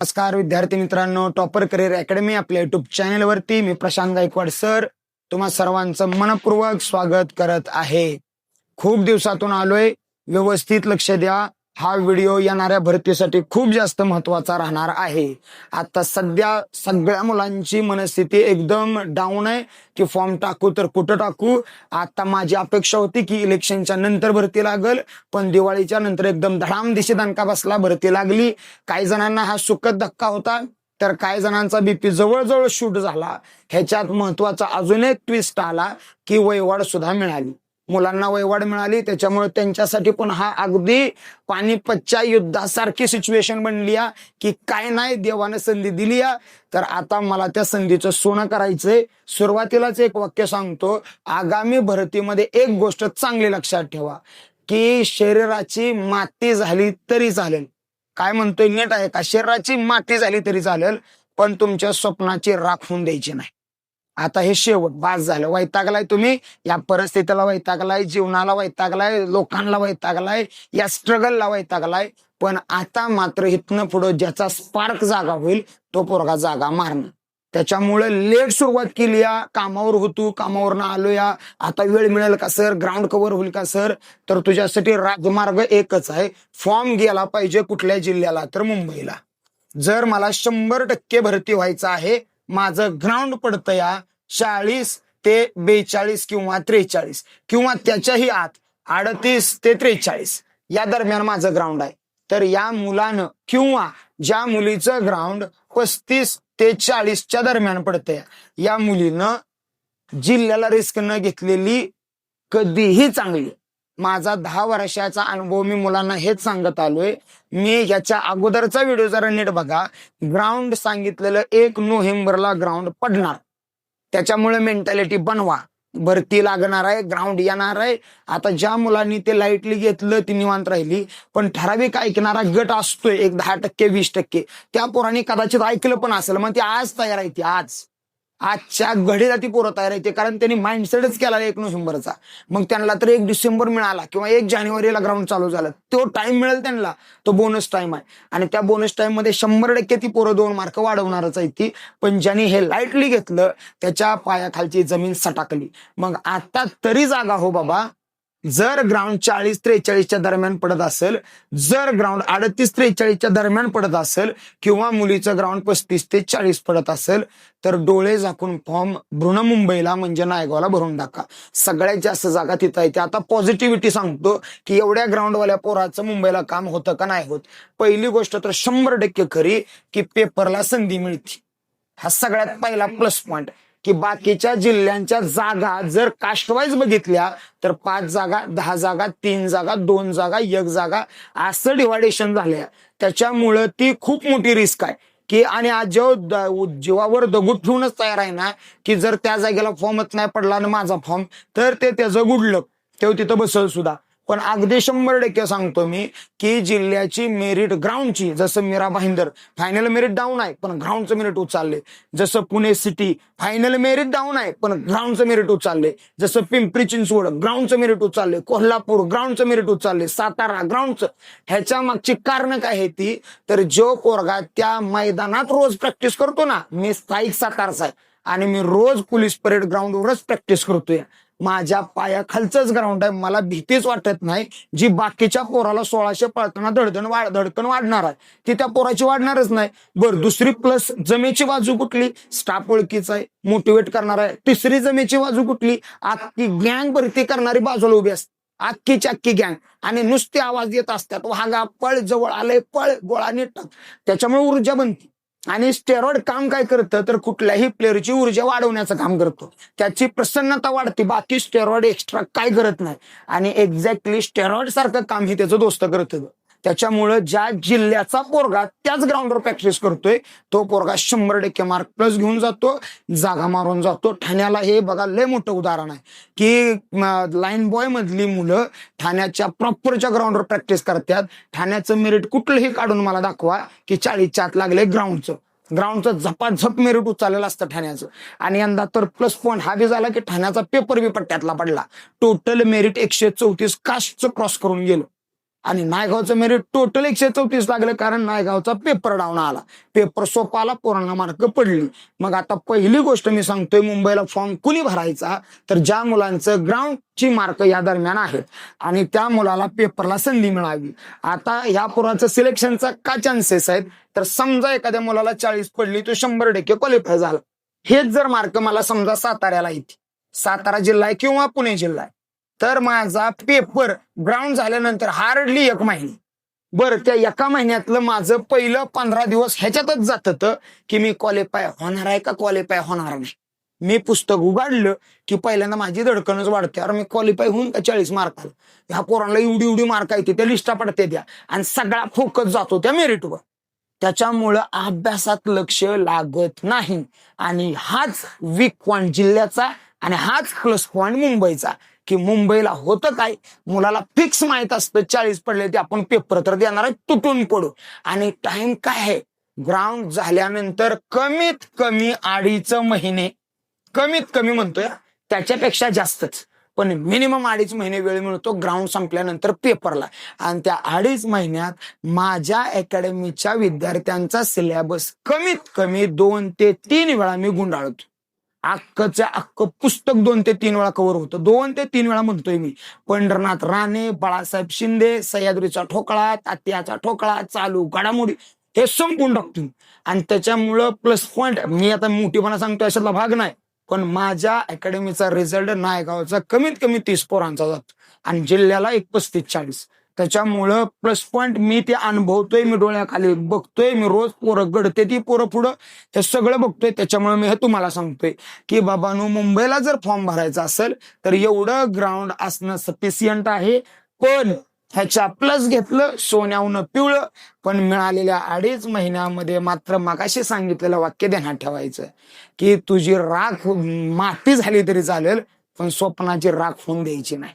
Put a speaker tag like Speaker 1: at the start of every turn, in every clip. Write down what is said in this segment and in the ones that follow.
Speaker 1: नमस्कार विद्यार्थी मित्रांनो. टॉपर करिअर अकॅडमी आपल्या युट्यूब चॅनेलवरती मी प्रशांत गायकवाड सर तुम्हा सर्वांचं मनपूर्वक स्वागत करत आहे. खूप दिवसातून आलोय. व्यवस्थित लक्ष द्या. हा व्हिडिओ येणाऱ्या भरतीसाठी खूप जास्त महत्त्वाचा राहणार आहे. आता सध्या सगळ्या मुलांची मनस्थिती एकदम डाऊन आहे. की फॉर्म टाकू तर कुठं टाकू? आता माझी अपेक्षा होती की इलेक्शनच्या नंतर भरती लागल पण दिवाळीच्या नंतर एकदम धडाम दिशी दणका बसला भरती लागली. काही जणांना हा सुखद धक्का होता तर काही जणांचा बीपी जवळजवळ शूट झाला. ह्याच्यात महत्त्वाचा अजून एक ट्विस्ट आला की वयवाढ सुद्धा मिळाली. मुलांना वयवाढ मिळाली. त्याच्यामुळे त्यांच्यासाठी पण हा अगदी पानिपतच्या युद्धासारखी सिच्युएशन बनली की काय नाही देवानं संधी दिली या तर आता मला त्या संधीचं सोनं करायचंय. सुरुवातीलाच एक वाक्य सांगतो आगामी भरतीमध्ये एक गोष्ट चांगली लक्षात ठेवा की शरीराची माती झाली तरी चालेल. काय म्हणतोय नीट आहे का? शरीराची माती झाली तरी चालेल पण तुमच्या स्वप्नाची राख होऊन द्यायची नाही. आता हे शेवट बास झालं. वैतागलाय तुम्ही. या परिस्थितीला वैतागलाय जीवनाला वैतागलाय लोकांना वैतागलाय या स्ट्रगलला वैतागलाय. पण आता मात्र इथनं पुढं ज्याचा स्पार्क जागा होईल तो पोरगा जागा मारणं त्याच्यामुळे लेट सुरुवात केली या. कामावर होतो कामावरनं आलो या. आता वेळ मिळेल का सर? ग्राउंड कव्हर होईल का सर? तर तुझ्यासाठी राजमार्ग एकच आहे. फॉर्म गेला पाहिजे कुठल्या जिल्ह्याला? तर मुंबईला. जर मला शंभर टक्के भरती व्हायचं आहे माझं ग्राउंड पडतं या. चाळीस ते बेचाळीस किंवा त्रेचाळीस किंवा त्याच्याही आत अडतीस ते त्रेचाळीस. या दरम्यान माझं ग्राउंड आहे. तर या मुलानं किंवा ज्या मुलीचं ग्राउंड पस्तीस ते चाळीसच्या दरम्यान पडतंय या मुलीनं जिल्ह्याला रिस्क न घेतलेली कधीही चांगली. माझा दहा वर्षाचा अनुभव मी मुलांना हेच सांगत आलोय. मी याच्या अगोदरचा व्हिडिओ जरा नीट बघा. ग्राउंड सांगितलेलं एक नोव्हेंबरला ग्राउंड पडणार. त्याच्यामुळे मेंटॅलिटी बनवा. भरती लागणार आहे ग्राउंड येणार आहे. आता ज्या मुलांनी ते लाईटली घेतलं ती निवांत राहिली. पण ठराविक ऐकणारा गट असतोय एक दहा टक्के वीस टक्के. त्या पोरांनी कदाचित ऐकलं पण असेल मग ती आज तयार आहे ती आज. आजच्या घडीला ती पोरं तयार येते कारण त्यांनी माइंडसेटच केला एक नोव्हेंबरचा. मग त्यांना तर एक डिसेंबर मिळाला किंवा एक जानेवारीला ग्राउंड चालू झालं. तो टाइम मिळेल त्यांना. तो बोनस टाइम आहे. आणि त्या बोनस टाइममध्ये शंभर टक्के ती पोरं दोन मार्क वाढवणारच आहे ती. पण ज्यांनी हे लाईटली घेतलं त्याच्या पायाखालची जमीन सटाकली. मग आता तरी जागा हो बाबा. जर ग्राउंड चाळीस त्रेचाळीसच्या दरम्यान पडत असेल जर ग्राउंड अडतीस त्रेचाळीसच्या दरम्यान पडत असेल किंवा मुलीचं ग्राउंड पस्तीस ते चाळीस पडत असेल तर डोळे झाकून फॉर्म बृहन्मुंबईला म्हणजे नायगावला भरून टाका. सगळ्यात जास्त जागा तिथं आहे. आता पॉझिटिव्हिटी सांगतो की एवढ्या ग्राउंडवाल्या पोराचं मुंबईला काम होतं का नाही होत. पहिली गोष्ट तर शंभर टक्के खरी की पेपरला संधी मिळते. हा सगळ्यात पहिला प्लस पॉइंट की बाकीच्या जिल्ह्यांच्या जागा जर कास्टवाईज बघितल्या तर पाच जागा दहा जागा तीन जागा दोन जागा एक जागा असं डिवायडेशन झालंय. त्याच्यामुळं ती खूप मोठी रिस्क आहे. की आणि आज जेव्हा जीवावर दगूट ठेवूनच तयार आहे ना की जर त्या जागेला फॉर्मच नाही पडला ना माझा फॉर्म तर ते त्याचं गुडलक तेव्हा तिथं बसल सुद्धा. पण अगदी शंभर टक्के सांगतो मी की जिल्ह्याची मेरिट ग्राउंडची जसं Mira Bhayandar final merit down आहे पण ग्राउंडचं मेरिट उचलले. जसं Pune city final merit down आहे पण ग्राउंडचं मेरिट उचलले. जसं पिंपरी चिंचवड ग्राउंडचं मेरिट उचलले. कोल्हापूर ग्राउंडचं मेरिट उचलले. सातारा ग्राउंडचं ह्याच्या मागची कारण काय आहे ती? तर जो पोरगा त्या मैदानात रोज प्रॅक्टिस करतो ना मी स्थायिक सातारचा आहे. आणि मी रोज पोलीस परेड ग्राउंडवरच प्रॅक्टिस करतोय. माझ्या पायाखालचंच ग्राउंड आहे. मला भीतीच वाटत नाही. जी बाकीच्या पोराला सोळाशे पळताना धडधण वाढ धडकन वाढणार आहे ती त्या पोराची वाढणारच नाही. बरं दुसरी प्लस जमेची बाजू कुठली? स्टाफ ओळखीचा आहे मोटिवेट करणार आहे. तिसरी जमेची बाजू कुठली? अख्खी गँग भरती करणारी बाजूला उभी असते. अख्खीची अख्खी गँग आणि नुसते आवाज येत असतात. वागा पळ जवळ आले पळ गोळा नीट त्याच्यामुळे ऊर्जा बनती. आणि स्टेरॉइड काम काय करतं? तर कुठल्याही प्लेअरची ऊर्जा वाढवण्याचं काम करतो. त्याची प्रसन्नता वाढते. बाकी स्टेरॉइड एक्स्ट्रा काय करत नाही. आणि एक्झॅक्टली स्टेरॉइड सारखं काम हे त्याचं दोस्त करतं त्याच्यामुळं ज्या जिल्ह्याचा पोरगा त्याच ग्राउंडवर प्रॅक्टिस करतोय तो पोरगा शंभर टक्के मार्क प्लस घेऊन जातो जागा मारून जातो. ठाण्याला हे बघा लय मोठं उदाहरण आहे. की लाईन बॉय मधली मुलं ठाण्याच्या प्रॉपरच्या ग्राउंडवर प्रॅक्टिस करतात ठाण्याचं मेरिट कुठलंही काढून मला दाखवा की चाळीसच्या आत लागले ग्राउंडचं ग्राउंडचं झपाझप मेरिट उचललेलं असतं ठाण्याचं. आणि यंदा तर प्लस पॉईंट हा बी झाला की ठाण्याचा पेपर बी पट्ट्यातला पडला. टोटल मेरिट एकशे चौतीस कास्टचं क्रॉस करून गेलं. आणि नायगावचं मेरिट टोटल एकशे चौतीस लागलं कारण नायगावचा पेपर डाऊन आला. पेपर सोपा आला पोरांना मार्क पडली. मग आता पहिली गोष्ट मी सांगतोय मुंबईला फॉर्म कुणी भरायचा? तर ज्या मुलांचं ग्राउंडची मार्क या दरम्यान आहेत. आणि त्या मुलाला पेपरला संधी मिळावी. आता ह्या पोराचं सिलेक्शनचा का चान्सेस आहेत? तर समजा एखाद्या मुलाला चाळीस पडली तो शंभर टक्के क्वालिफाय झाला. हेच जर मार्क मला समजा साताऱ्याला येते सातारा जिल्हा आहे किंवा पुणे जिल्हा आहे. तर माझा पेपर ग्राउंड झाल्यानंतर हार्डली एक महिने. बरं त्या एका महिन्यातलं माझं पहिलं पंधरा दिवस ह्याच्यातच जात की मी क्वालिफाय होणार आहे का क्वालिफाय होणार नाही. मी पुस्तक उघडलं की पहिल्यांदा माझी धडकनच वाढते. अरे मी क्वालिफाय होऊन का चाळीस मार्क आलं? ह्या पोरांना एवढी एवढी मार्क येते त्या लिस्टा पडते त्या. आणि सगळा फोकस जातो त्या मेरिटवर त्याच्यामुळं अभ्यासात लक्ष लागत नाही. आणि हाच वीक पॉईंट जिल्ह्याचा आणि हाच प्लस पॉईंट मुंबईचा की मुंबईला होतं काय? मुलाला फिक्स माहीत असतं. चाळीस पडले ते आपण पेपर तर देणार आहे तुटून पडू. आणि टाइम काय आहे? ग्राउंड झाल्यानंतर कमीत कमी अडीच महिने कमीत कमी म्हणतोय त्याच्यापेक्षा जास्तच. पण मिनिमम अडीच महिने वेळ मिळतो ग्राउंड संपल्यानंतर पेपरला आणि त्या अडीच महिन्यात माझ्या अकॅडमीच्या विद्यार्थ्यांचा सिलेबस कमीत कमी दोन ते तीन वेळा मी गुंडाळतो. अख्खचं अख्खं पुस्तक दोन ते तीन वेळा कव्हर होतं. दोन ते तीन वेळा म्हणतोय मी. पंढरनाथ राणे बाळासाहेब शिंदे सह्याद्रीचा ठोकळा तात्याचा ठोकळा चालू घडामोडी हे संपून टाकतो. आणि त्याच्यामुळं प्लस पॉईंट मी आता मोठीपणा सांगतो अशातला भाग नाही. पण माझ्या अकॅडमीचा रिझल्ट नायगावचा कमीत कमी तीस पोरांचा जातो. आणि जिल्ह्याला एक पस्तीस चाळीस. त्याच्यामुळं प्लस पॉईंट मी ते अनुभवतोय मी डोळ्याखाली बघतोय मी रोज पोरं घडते ती पोरं पुढं. हे सगळं बघतोय त्याच्यामुळे मी हे तुम्हाला सांगतोय की बाबांनो मुंबईला जर फॉर्म भरायचा असेल तर एवढं ग्राउंड असणं सफिशियंट आहे. पण ह्याच्या प्लस घेतलं सोन्याहून पिवळं. पण मिळालेल्या अडीच महिन्यामध्ये मात्र मगाशी सांगितलेलं वाक्य ध्यानात ठेवायचं की तुझी राख माती झाली तरी चालेल पण स्वप्नाची राख होऊन द्यायची नाही.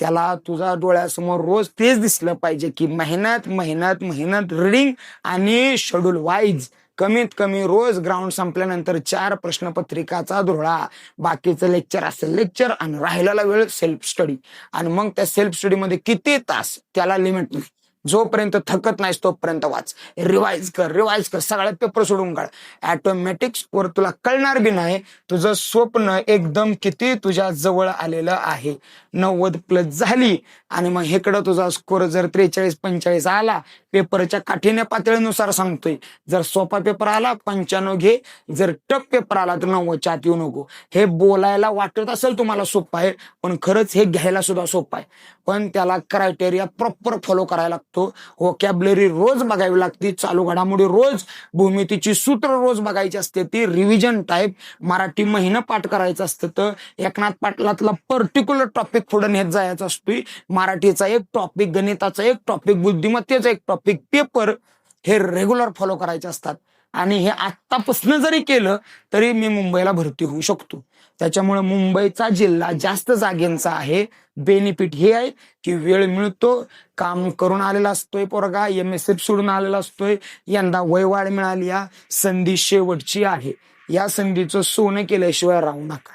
Speaker 1: त्याला तुझा डोळ्यासमोर रोज तेच दिसलं पाहिजे की मेहनत मेहनत मेहनत रिडिंग आणि शेड्यूल वाईज कमीत कमी रोज ग्राउंड संपल्यानंतर चार प्रश्नपत्रिकाचा धुळा. बाकीचं लेक्चर असेल लेक्चर आणि राहिलेला वेळ सेल्फ स्टडी आणि मग त्या सेल्फ स्टडीमध्ये किती तास? त्याला लिमिट नाही. जोपर्यंत थकत नाहीस तोपर्यंत वाच. रिवाइज कर रिवाइज कर. सगळे पेपर सोडून काढ. ऑटोमॅटिक वर तुला कळणार बी नाही तुझं स्वप्न एकदम किती तुझ्या जवळ आलेलं आहे. नव्वद प्लस झाली आणि मग इकडं तुझा स्कोर जर त्रेचाळीस पंचेचाळीस आला पेपरच्या काठीण्य पातळीनुसार सांगतोय. जर सोपा पेपर आला पंच्याण्णव घे. जर टप पेपर आला तर नव्वदच्या आत येऊ नको. हे बोलायला वाटत असेल तुम्हाला सोपं आहे पण खरंच हे घ्यायला सुद्धा सोपं आहे. पण त्याला क्रायटेरिया प्रॉपर फॉलो करायला लागतो वोकॅबलरी रोज बघावी लागते. चालू घडामोडी रोज भूमितीची सूत्र रोज बघायची असते. ती रिव्हिजन टाईप मराठी महिना पाठ करायचं असतं. तर एकनाथ पाटलातला पर्टिक्युलर टॉपिक पुढे नेत जायचा असतोय. मराठीचा एक टॉपिक गणिताचा एक टॉपिक बुद्धिमत्तेचा एक टॉपिक पेपर हे रेग्युलर फॉलो करायचे असतात. आणि हे आत्तापासून जरी केलं तरी मी मुंबईला भरती होऊ शकतो. त्याच्यामुळे मुंबईचा जिल्हा जास्त जागेंचा आहे. बेनिफिट हे आहे की वेळ मिळतो काम करून आलेला असतोय पोरगा एम एस एफ सोडून आलेला असतोय यंदा वयवाढ मिळाली या संधी शेवटची आहे. या संधीचं सोनं केल्याशिवाय राहू नका.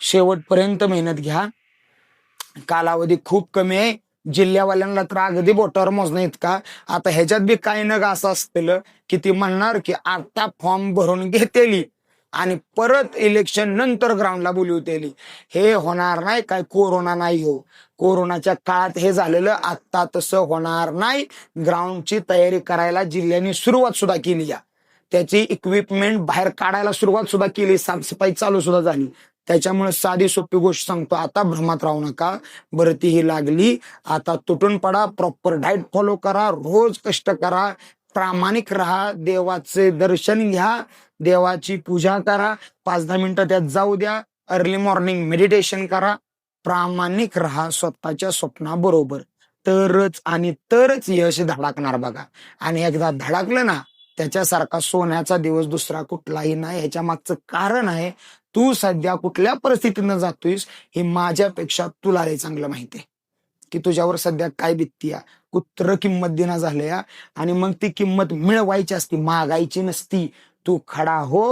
Speaker 1: शेवटपर्यंत मेहनत घ्या. कालावधी खूप कमी आहे. जिल्ह्यावाल्यांना तर अगदी बोटावर मोजणं इतका. आता ह्याच्यात बी काही नग असं असतील की ती म्हणणार की आता फॉर्म भरून घेतेली आणि परत इलेक्शन नंतर ग्राउंडला बोलवतेली हे होणार नाही काय कोरोना नाही हो. कोरोनाच्या काळात हे झालेलं आता तसं होणार नाही. ग्राउंडची तयारी करायला जिल्ह्याने सुरुवात सुद्धा केली या. त्याची इक्विपमेंट बाहेर काढायला सुरुवात सुद्धा केली. साफसफाई चालू सुद्धा झाली. त्याच्यामुळे साधी सोपी गोष्ट सांगतो आता भ्रमात राहू नका. भरती ही लागली आता तुटून पडा प्रॉपर डाएट फॉलो करा रोज कष्ट करा प्रामाणिक राहा देवाचे दर्शन घ्या देवाची पूजा करा पाच दहा मिनिटं त्यात जाऊ द्या अर्ली मॉर्निंग मेडिटेशन करा प्रामाणिक राहा स्वतःच्या स्वप्नाबरोबर. तरच आणि तरच यश धडकणार बघा. आणि एकदा धडकलं ना त्याच्यासारखा सोन्याचा दिवस दुसरा कुठलाही नाही ह्याच्या मागचं कारण आहे तू सध्या कुठल्या परिस्थितीनं जातोयस हे माझ्यापेक्षा तुला हे चांगलं माहिती आहे. की तुझ्यावर सध्या काय बित्ती कुत्र किंमत देणं झालंय आणि मग ती किंमत मिळवायची असती मागायची नसती. तू खडा हो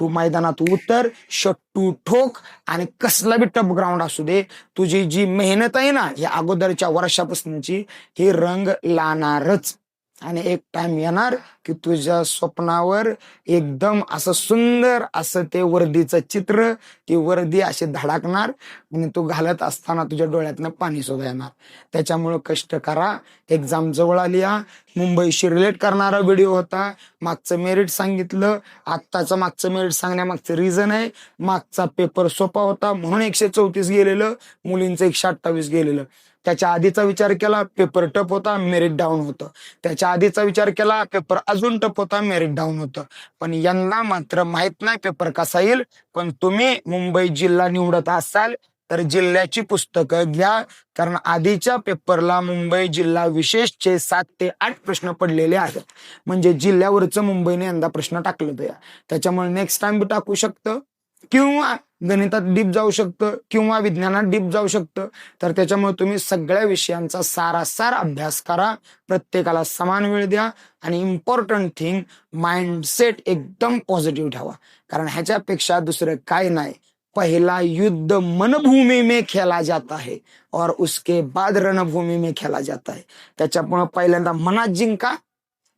Speaker 1: तू मैदानात उतर शट्टू ठोक आणि कसला बी टप ग्राउंड असू दे तुझी जी मेहनत आहे ना या अगोदरच्या वर्षापासूनची ही रंग लाणारच आणि एक टाइम येणार की तुझ्या स्वप्नावर एकदम असं सुंदर असं ते वर्दीचं चित्र ती वर्दी अशी धडाकणार आणि तू घालत असताना तुझ्या डोळ्यातनं पाणी सुद्धा येणार. त्याच्यामुळं कष्ट करा. एक्झाम जवळ आली हा. मुंबईशी रिलेट करणारा व्हिडिओ होता. मागचं मेरिट सांगितलं. आत्ताचं मागचं मेरिट सांगण्यामागचं रिझन आहे. मागचा पेपर सोपा होता. म्हणून एकशे चौतीस गेलेलं. मुलींचं एकशे अठ्ठावीस गेलेलं. त्याच्या आधीचा विचार केला पेपर टप होता मेरिट डाऊन होतं. त्याच्या आधीचा विचार केला पेपर अजून टप होता मेरिट डाऊन होतं. पण यांना मात्र माहीत नाही पेपर कसा येईल. पण तुम्ही मुंबई जिल्हा निवडत असाल तर जिल्ह्याची पुस्तकं घ्या. कारण आधीच्या पेपरला मुंबई जिल्हा विशेषचे सात ते आठ प्रश्न पडलेले आहेत. म्हणजे जिल्ह्यावरचं मुंबईने यंदा प्रश्न टाकलं त्या त्याच्यामुळे नेक्स्ट टाइम बी टाकू शकतं. किंवा गणितात डीप जाऊ शकतं किंवा विज्ञानात डीप जाऊ शकतं तर त्याच्यामुळे तुम्ही सगळ्या विषयांचा सारासार अभ्यास करा. प्रत्येकाला समान वेळ द्या आणि इम्पॉर्टंट थिंग माइंडसेट एकदम पॉझिटिव्ह ठेवा. कारण ह्याच्यापेक्षा दुसरं काय नाही. पहला युद्ध मनभूमि में खेळला जात आहे. और उसके बाद रणभूमी में खेला जात आहे. त्याच्यामुळे पहिल्यांदा मनात जिंका.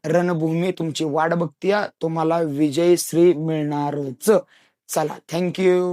Speaker 1: रणभूमी तुमची वाट बघतीया. तुम्हाला विजय श्री मिळणारच. चला थँक्यू.